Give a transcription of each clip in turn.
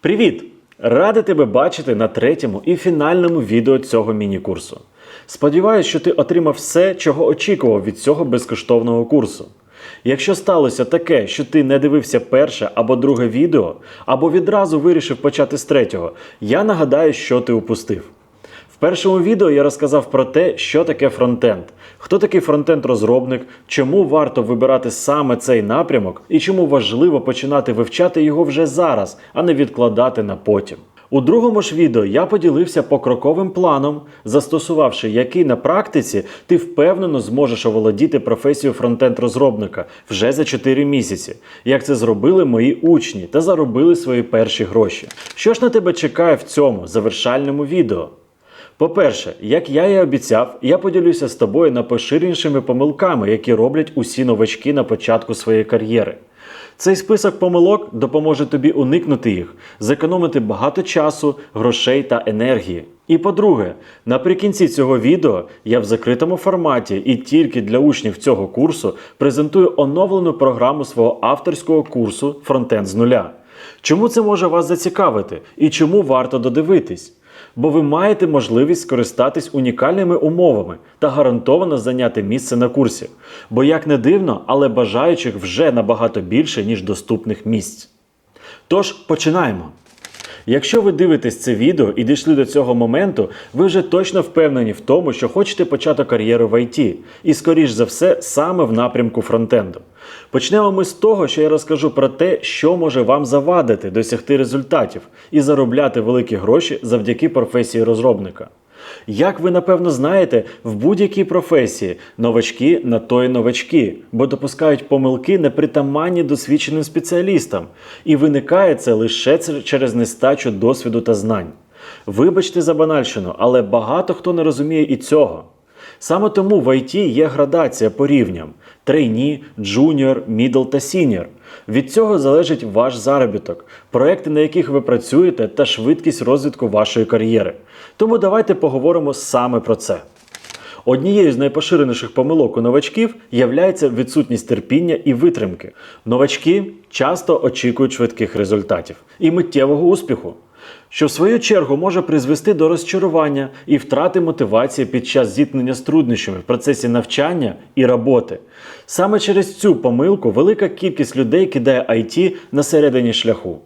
Привіт! Радий тебе бачити на третьому і фінальному відео цього міні-курсу. Сподіваюсь, що ти отримав все, чого очікував від цього безкоштовного курсу. Якщо сталося таке, що ти не дивився перше або друге відео, або відразу вирішив почати з третього, я нагадаю, що ти упустив. В першому відео я розказав про те, що таке фронтенд, хто такий фронтенд-розробник, чому варто вибирати саме цей напрямок і чому важливо починати вивчати його вже зараз, а не відкладати на потім. У другому ж відео я поділився покроковим планом, застосувавши який на практиці ти впевнено зможеш оволодіти професією фронтенд-розробника вже за 4 місяці, як це зробили мої учні та заробили свої перші гроші. Що ж на тебе чекає в цьому завершальному відео? По-перше, як я і обіцяв, я поділюся з тобою найпоширенішими помилками, які роблять усі новачки на початку своєї кар'єри. Цей список помилок допоможе тобі уникнути їх, зекономити багато часу, грошей та енергії. І по-друге, наприкінці цього відео я в закритому форматі і тільки для учнів цього курсу презентую оновлену програму свого авторського курсу Фронтенд з нуля. Чому це може вас зацікавити і чому варто додивитись? Бо ви маєте можливість скористатись унікальними умовами та гарантовано зайняти місце на курсі. Бо як не дивно, але бажаючих вже набагато більше, ніж доступних місць. Тож починаємо. Якщо ви дивитесь це відео і дійшли до цього моменту, ви вже точно впевнені в тому, що хочете почати кар'єру в ІТ, і скоріш за все саме в напрямку фронтенду. Почнемо ми з того, що я розкажу про те, що може вам завадити досягти результатів і заробляти великі гроші завдяки професії розробника. Як ви напевно знаєте, в будь-якій професії новачки на то й новачки, бо допускають помилки непритаманні досвідченим спеціалістам, і виникає це лише через нестачу досвіду та знань. Вибачте за банальщину, але багато хто не розуміє і цього. Саме тому в IT є градація по рівням: трейні, джуніор, мідл та сіньор. Від цього залежить ваш заробіток, проекти, на яких ви працюєте, та швидкість розвитку вашої кар'єри. Тому давайте поговоримо саме про це. Однією з найпоширеніших помилок у новачків являється відсутність терпіння і витримки. Новачки часто очікують швидких результатів і миттєвого успіху, що в свою чергу може призвести до розчарування і втрати мотивації під час зіткнення з труднощами в процесі навчання і роботи. Саме через цю помилку велика кількість людей кидає IT на середині шляху.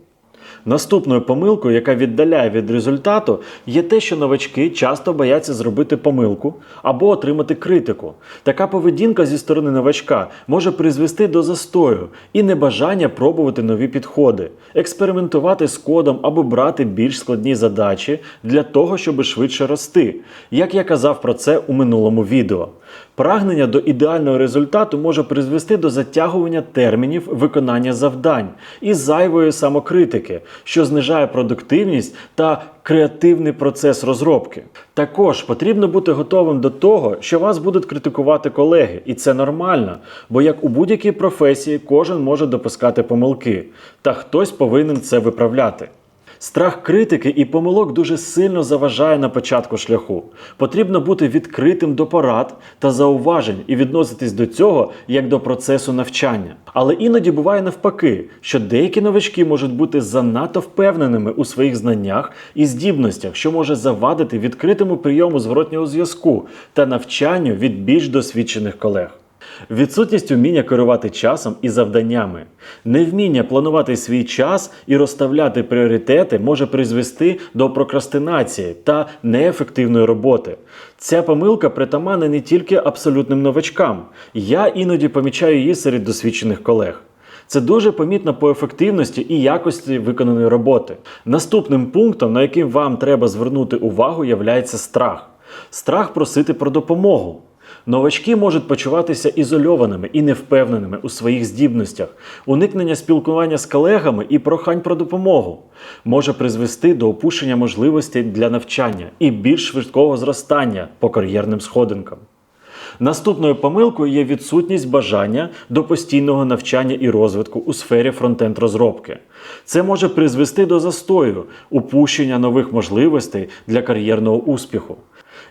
Наступною помилкою, яка віддаляє від результату, є те, що новачки часто бояться зробити помилку або отримати критику. Така поведінка зі сторони новачка може призвести до застою і небажання пробувати нові підходи, експериментувати з кодом або брати більш складні задачі для того, щоб швидше рости, як я казав про це у минулому відео. Прагнення до ідеального результату може призвести до затягування термінів виконання завдань і зайвої самокритики, що знижає продуктивність та креативний процес розробки. Також потрібно бути готовим до того, що вас будуть критикувати колеги, і це нормально, бо як у будь-якій професії кожен може допускати помилки, та хтось повинен це виправляти. Страх критики і помилок дуже сильно заважає на початку шляху. Потрібно бути відкритим до порад та зауважень і відноситись до цього як до процесу навчання. Але іноді буває навпаки, що деякі новачки можуть бути занадто впевненими у своїх знаннях і здібностях, що може завадити відкритому прийому зворотнього зв'язку та навчанню від більш досвідчених колег. Відсутність уміння керувати часом і завданнями, невміння планувати свій час і розставляти пріоритети може призвести до прокрастинації та неефективної роботи. Ця помилка притаманна не тільки абсолютним новачкам. Я іноді помічаю її серед досвідчених колег. Це дуже помітно по ефективності і якості виконаної роботи. Наступним пунктом, на який вам треба звернути увагу, є страх. Страх просити про допомогу. Новачки можуть почуватися ізольованими і невпевненими у своїх здібностях. Уникнення спілкування з колегами і прохань про допомогу може призвести до опущення можливостей для навчання і більш швидкого зростання по кар'єрним сходинкам. Наступною помилкою є відсутність бажання до постійного навчання і розвитку у сфері фронтенд розробки. Це може призвести до застою, упущення нових можливостей для кар'єрного успіху.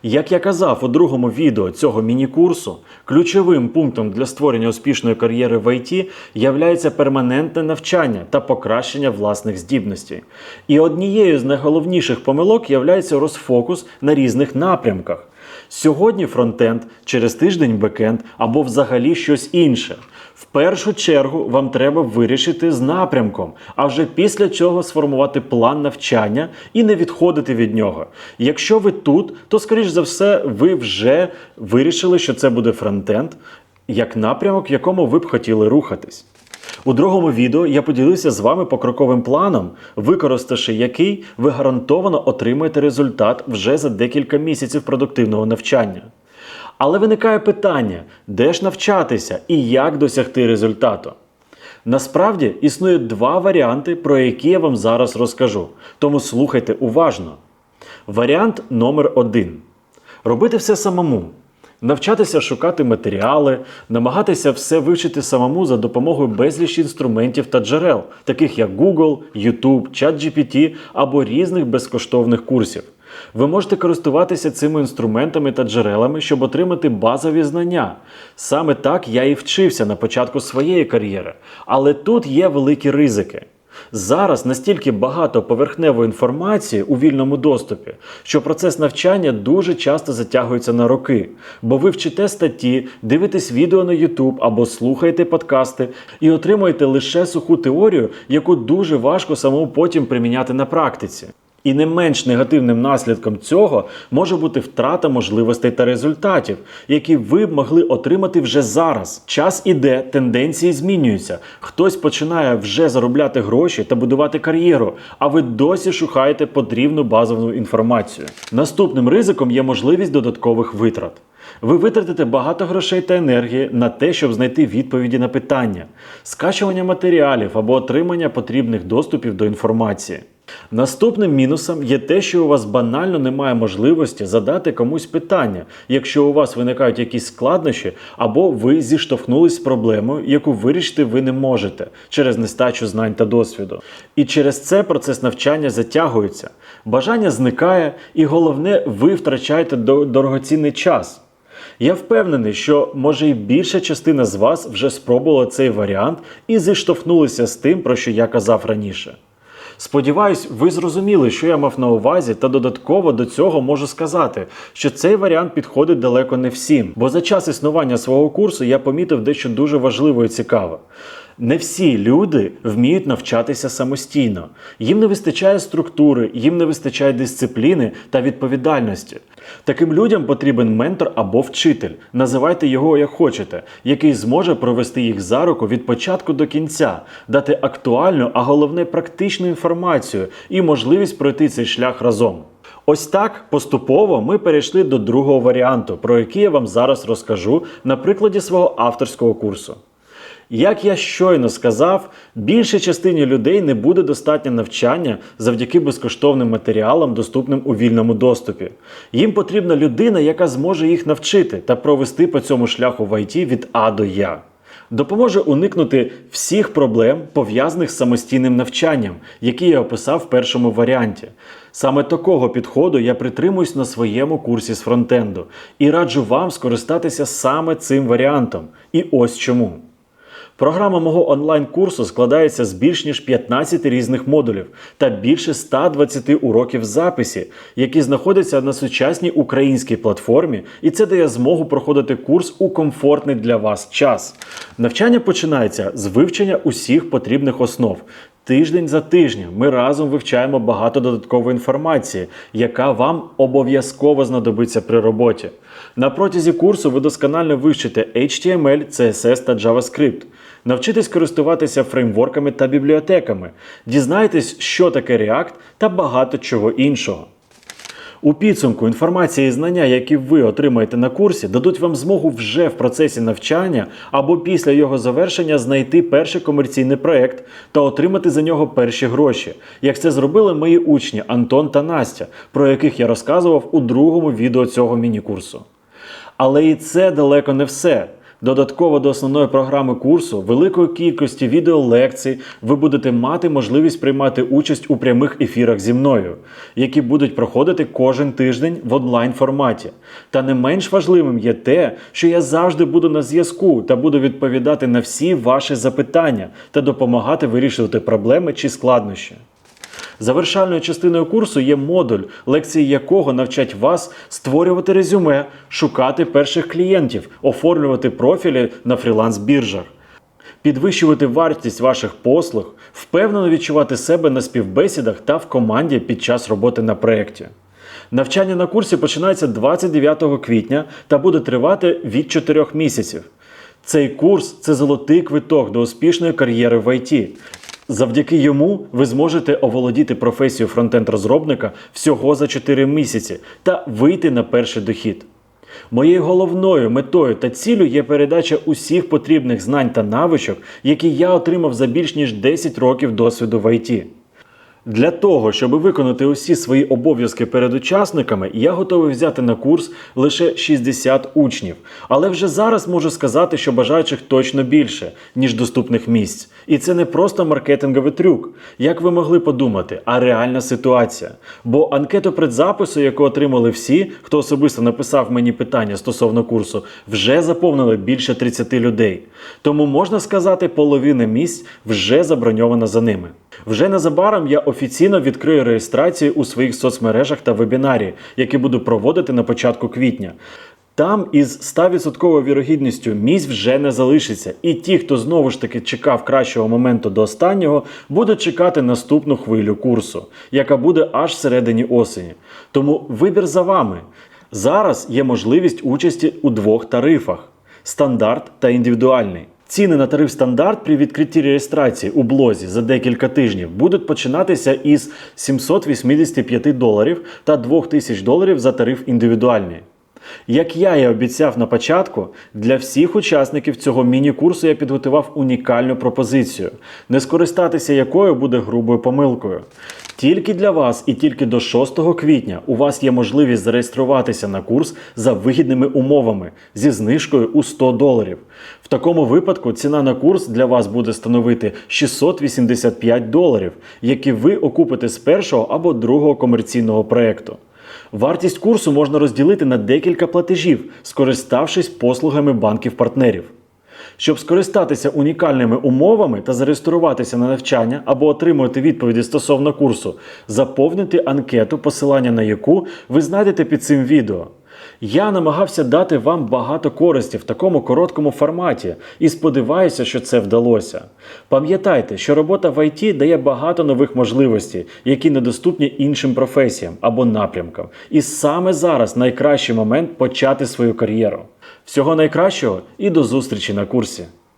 Як я казав у другому відео цього міні-курсу, ключовим пунктом для створення успішної кар'єри в ІТ являється перманентне навчання та покращення власних здібностей. І однією з найголовніших помилок являється розфокус на різних напрямках. Сьогодні фронтенд, через тиждень бекенд або взагалі щось інше. В першу чергу вам треба вирішити з напрямком, а вже після цього сформувати план навчання і не відходити від нього. Якщо ви тут, то скоріш за все ви вже вирішили, що це буде фронтенд як напрямок, в якому ви б хотіли рухатись. У другому відео я поділився з вами покроковим планом, використавши який ви гарантовано отримаєте результат вже за декілька місяців продуктивного навчання. Але виникає питання, де ж навчатися і як досягти результату. Насправді існує два варіанти, про які я вам зараз розкажу. Тому слухайте уважно. Варіант номер один: робити все самому. Навчатися шукати матеріали, намагатися все вивчити самому за допомогою безліч інструментів та джерел, таких як Google, YouTube, ChatGPT або різних безкоштовних курсів. Ви можете користуватися цими інструментами та джерелами, щоб отримати базові знання. Саме так я і вчився на початку своєї кар'єри. Але тут є великі ризики. Зараз настільки багато поверхневої інформації у вільному доступі, що процес навчання дуже часто затягується на роки, бо ви вчите статті, дивитесь відео на YouTube або слухаєте подкасти і отримуєте лише суху теорію, яку дуже важко самому потім приміняти на практиці. І не менш негативним наслідком цього може бути втрата можливостей та результатів, які ви б могли отримати вже зараз. Час іде, тенденції змінюються. Хтось починає вже заробляти гроші та будувати кар'єру, а ви досі шукаєте потрібну базову інформацію. Наступним ризиком є можливість додаткових витрат. Ви витратите багато грошей та енергії на те, щоб знайти відповіді на питання, скачування матеріалів або отримання потрібних доступів до інформації. Наступним мінусом є те, що у вас банально немає можливості задати комусь питання, якщо у вас виникають якісь складнощі, або ви зіштовхнулись з проблемою, яку вирішити ви не можете через нестачу знань та досвіду. І через це процес навчання затягується, бажання зникає, і головне, ви втрачаєте дорогоцінний час. Я впевнений, що може і більша частина з вас вже спробувала цей варіант і зіштовхнулися з тим, про що я казав раніше. Сподіваюсь, ви зрозуміли, що я мав на увазі, та додатково до цього можу сказати, що цей варіант підходить далеко не всім, бо за час існування свого курсу я помітив дещо дуже важливе і цікаве. Не всі люди вміють навчатися самостійно. Їм не вистачає структури, їм не вистачає дисципліни та відповідальності. Таким людям потрібен ментор або вчитель, називайте його як хочете, який зможе провести їх за руку від початку до кінця, дати актуальну, а головне практичну інформацію і можливість пройти цей шлях разом. Ось так поступово ми перейшли до другого варіанту, про який я вам зараз розкажу на прикладі свого авторського курсу. Як я щойно сказав, більшій частині людей не буде достатньо навчання завдяки безкоштовним матеріалам, доступним у вільному доступі. Їм потрібна людина, яка зможе їх навчити та провести по цьому шляху в ІТ від А до Я. Допоможе уникнути всіх проблем, пов'язаних з самостійним навчанням, які я описав в першому варіанті. Саме такого підходу я притримуюсь на своєму курсі з фронтенду і раджу вам скористатися саме цим варіантом. І ось чому. Програма мого онлайн-курсу складається з більш ніж 15 різних модулів та більше 120 уроків записі, які знаходяться на сучасній українській платформі, і це дає змогу проходити курс у комфортний для вас час. Навчання починається з вивчення усіх потрібних основ. Тиждень за тижнем ми разом вивчаємо багато додаткової інформації, яка вам обов'язково знадобиться при роботі. На протязі курсу ви досконально вивчите HTML, CSS та JavaScript. Навчитесь користуватися фреймворками та бібліотеками, дізнайтесь, що таке React та багато чого іншого. У підсумку інформація і знання, які ви отримаєте на курсі, дадуть вам змогу вже в процесі навчання або після його завершення знайти перший комерційний проект та отримати за нього перші гроші, як це зробили мої учні Антон та Настя, про яких я розказував у другому відео цього міні-курсу. Але і це далеко не все. Додатково до основної програми курсу, великої кількості відеолекцій, ви будете мати можливість приймати участь у прямих ефірах зі мною, які будуть проходити кожен тиждень в онлайн форматі. Та не менш важливим є те, що я завжди буду на зв'язку та буду відповідати на всі ваші запитання та допомагати вирішувати проблеми чи складнощі. Завершальною частиною курсу є модуль, лекції якого навчать вас створювати резюме, шукати перших клієнтів, оформлювати профілі на фріланс-біржах, підвищувати вартість ваших послуг, впевнено відчувати себе на співбесідах та в команді під час роботи на проєкті. Навчання на курсі починається 29 квітня та буде тривати від 4 місяців. Цей курс це золотий квиток до успішної кар'єри в ІТ. Завдяки йому ви зможете оволодіти професією фронтенд-розробника всього за 4 місяці та вийти на перший дохід. Моєю головною метою та ціллю є передача усіх потрібних знань та навичок, які я отримав за більш ніж 10 років досвіду в ІТ. Для того, щоб виконати усі свої обов'язки перед учасниками, я готовий взяти на курс лише 60 учнів. Але вже зараз можу сказати, що бажаючих точно більше, ніж доступних місць. І це не просто маркетинговий трюк, як ви могли подумати, а реальна ситуація. Бо анкету предзапису, яку отримали всі, хто особисто написав мені питання стосовно курсу, вже заповнили більше 30 людей. Тому можна сказати, половина місць вже заброньована за ними. Вже незабаром я офіційно відкрию реєстрацію у своїх соцмережах та вебінарі, які буду проводити на початку квітня. Там із 100% вірогідністю місць вже не залишиться, і ті, хто знову ж таки чекав кращого моменту до останнього, будуть чекати наступну хвилю курсу, яка буде аж всередині осені. Тому вибір за вами. Зараз є можливість участі у двох тарифах: стандарт та індивідуальний. Ціни на тариф стандарт при відкритті реєстрації у блозі за декілька тижнів будуть починатися із 785 доларів та 2000 доларів за тариф індивідуальний. Як я і обіцяв на початку, для всіх учасників цього міні-курсу я підготував унікальну пропозицію, не скористатися якою буде грубою помилкою. Тільки для вас і тільки до 6 квітня у вас є можливість зареєструватися на курс за вигідними умовами зі знижкою у 100 доларів. В такому випадку ціна на курс для вас буде становити 685 доларів, які ви окупите з першого або другого комерційного проєкту. Вартість курсу можна розділити на декілька платежів, скориставшись послугами банків-партнерів. Щоб скористатися унікальними умовами та зареєструватися на навчання або отримувати відповіді стосовно курсу, заповнити анкету, посилання на яку ви знайдете під цим відео. Я намагався дати вам багато користі в такому короткому форматі і сподіваюся, що це вдалося. Пам'ятайте, що робота в ІТ дає багато нових можливостей, які недоступні іншим професіям або напрямкам. І саме зараз найкращий момент почати свою кар'єру. Всього найкращого і до зустрічі на курсі!